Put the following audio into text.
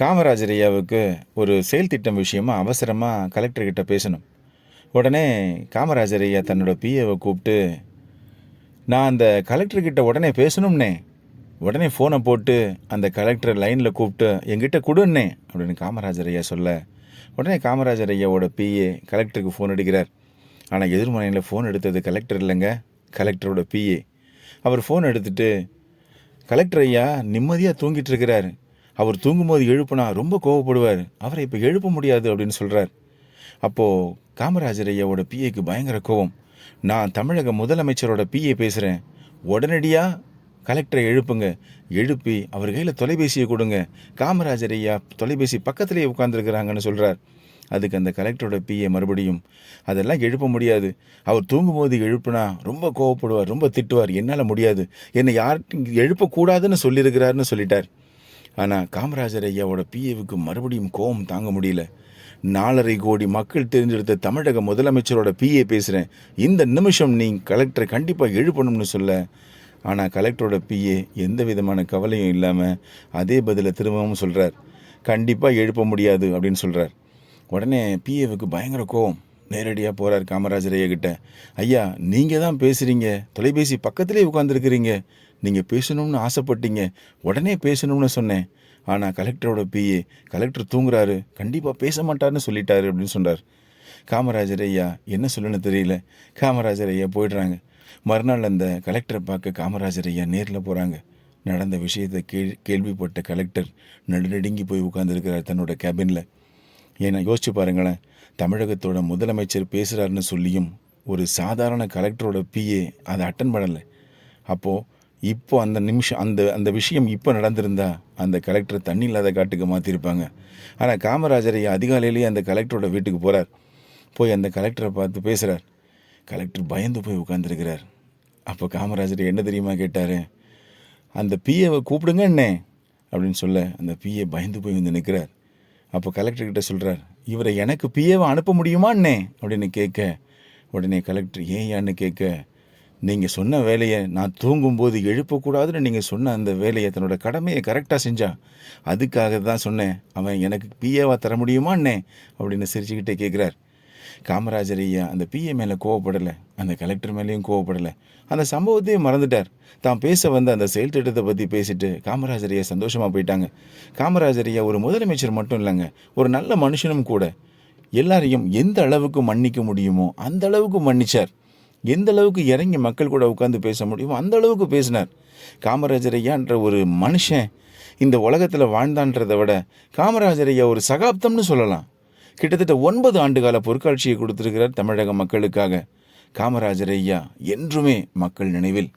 காமராஜர் ஐயாவுக்கு ஒரு செயல் திட்டம் விஷயமா அவசரமாக கலெக்டர்கிட்ட பேசணும். உடனே காமராஜர் ஐயா தன்னோட பிஏவை கூப்பிட்டு நான் அந்த கலெக்டர்கிட்ட உடனே பேசணும்னே. உடனே ஃபோனை போட்டு அந்த கலெக்டர் லைனில் கூப்பிட்டு எங்கிட்ட கொடுன்னே. அப்படின்னு காமராஜர் ஐயா சொல்ல உடனே காமராஜர் ஐயாவோட பிஏ கலெக்டருக்கு ஃபோன் அடிக்கிறார். ஆனால் எதிர்மறையில் ஃபோன் எடுத்தது கலெக்டர் இல்லைங்க கலெக்டரோட பிஏ அவர் ஃபோன் எடுத்துட்டு கலெக்டர் ஐயா நிம்மதியாக தூங்கிட்டு இருக்கிறார். அவர் தூங்கும்போது எழுப்புனா ரொம்ப கோவப்படுவார். அவரை இப்போ எழுப்ப முடியாது அப்படின்னு சொல்கிறார் அப்போது காமராஜர் ஐயாவோட பிஏக்கு பயங்கர கோவம். நான் தமிழக முதலமைச்சரோட பிஏ பேசுகிறேன் உடனடியாக கலெக்டரை எழுப்புங்க. எழுப்பி அவர் கையில் தொலைபேசியை கொடுங்க. காமராஜர் ஐயா தொலைபேசி பக்கத்திலேயே உட்காந்துருக்கிறாங்கன்னு சொல்கிறார் அதுக்கு அந்த கலெக்டரோட பிஏ மறுபடியும் அதெல்லாம் எழுப்ப முடியாது. அவர் தூங்கும்போது எழுப்புனா ரொம்ப கோவப்படுவார் ரொம்ப திட்டுவார். என்னால் முடியாது. என்னை யார் எழுப்பக்கூடாதுன்னு சொல்லியிருக்கிறாருன்னு சொல்லிட்டார். ஆனால் காமராஜர் ஐயாவோட பிஏவுக்கு மறுபடியும் கோபம் தாங்க முடியல. நாலரை கோடி மக்கள் தெரிஞ்செடுத்த தமிழக முதலமைச்சரோட பிஏ பேசுகிறேன் இந்த நிமிஷம் நீ கலெக்டரை கண்டிப்பாக எழுப்பணும்னு சொல்ல. ஆனால் கலெக்டரோட பிஏ எந்த விதமான கவலையும் இல்லாமல் அதே பதிலை திரும்பவும் சொல்கிறார் கண்டிப்பாக எழுப்ப முடியாது அப்படின்னு சொல்கிறார் உடனே பிஏவுக்கு பயங்கர கோவம் நேரடியாக போகிறார் காமராஜர் ஐயா ஐயா நீங்கள் தான் பேசுகிறீங்க தொலைபேசி பக்கத்திலே உட்காந்துருக்கிறீங்க நீங்கள் பேசணும்னு ஆசைப்பட்டீங்க. உடனே பேசணும்னு சொன்னேன். ஆனால் கலெக்டரோட பிஏ கலெக்டர் தூங்குறாரு. கண்டிப்பாக பேச மாட்டார்னு சொல்லிட்டாரு அப்படின்னு சொன்னார். காமராஜர் ஐயா என்ன சொல்லணும்னு தெரியல. காமராஜர் ஐயா போயிடுறாங்க. மறுநாள் அந்த கலெக்டரை பார்க்க காமராஜர் ஐயா நேரில் போகிறாங்க நடந்த விஷயத்தை கேள் கேள்விப்பட்ட கலெக்டர் நடுநடுங்கி போய் உட்காந்துருக்கிறார் தன்னோட கேபினில் ஏன்னா யோசிச்சு பாருங்களேன். தமிழகத்தோட முதலமைச்சர் பேசுகிறாருன்னு சொல்லியும் ஒரு சாதாரண கலெக்டரோட பிஏ அதை அட்டன் பண்ணலை. அப்போது இப்போ அந்த நிமிஷம் அந்த அந்த விஷயம் இப்போ நடந்திருந்தா அந்த கலெக்டர் தண்ணி இல்லாத காட்டுக்கு மாற்றிருப்பாங்க ஆனால் காமராஜர் அதிகாலையிலேயே அந்த கலெக்டரோட வீட்டுக்கு போகிறார் போய் அந்த கலெக்டரை பார்த்து பேசுகிறார் கலெக்டர் பயந்து போய் உட்காந்துருக்கிறார் அப்போ காமராஜர் என்ன தெரியுமா கேட்டார்? அந்த பிஏவை கூப்பிடுங்க என்ன அப்படின்னு சொல்ல அந்த பிஏ பயந்து போய் வந்து நிற்கிறார் அப்போ கலெக்டர்கிட்ட சொல்கிறார் இவரை எனக்கு பிஏவை அனுப்ப முடியுமாண்ணே அப்படின்னு கேட்க உடனே கலெக்டர் ஏயான்னு கேட்க நீங்கள் சொன்ன வேலையை நான் தூங்கும்போது எழுப்பக்கூடாதுன்னு நீங்கள் சொன்ன அந்த வேலையை தன்னோட கடமையை கரெக்டாக செஞ்சா அதுக்காக தான் சொன்னேன். அவன் எனக்கு பிஏவாக தர முடியுமான்னே அப்படின்னு சிரிச்சுக்கிட்டே கேட்குறார். காமராஜர் ஐயா அந்த பிஏ மேலே கோவப்படலை அந்த கலெக்டர் மேலேயும் கோவப்படலை. அந்த சம்பவத்தையும் மறந்துட்டார். தான் பேச வந்த அந்த செயல் திட்டத்தை பற்றி பேசிட்டு காமராஜர் ஐயா சந்தோஷமாக போயிட்டாங்க. காமராஜர் ஐயா ஒரு முதலமைச்சர் மட்டும் இல்லைங்க ஒரு நல்ல மனுஷனும் கூட. எல்லாரையும் எந்த அளவுக்கு மன்னிக்க முடியுமோ அந்த அளவுக்கு மன்னிச்சார். எந்த அளவுக்கு இறங்கி மக்கள் கூட உட்காந்து பேச முடியுமோ அந்த அளவுக்கு பேசினார். காமராஜர் ஐயான்ற ஒரு மனுஷன் இந்த உலகத்தில் வாழ்ந்தான்றதை விட காமராஜர் ஐயா ஒரு சகாப்தம்னு சொல்லலாம். கிட்டத்தட்ட ஒன்பது ஆண்டுகால பொற்காட்சியை கொடுத்திருக்கிறார் தமிழக மக்களுக்காக. காமராஜர் ஐயா என்றுமே மக்கள் நினைவில்.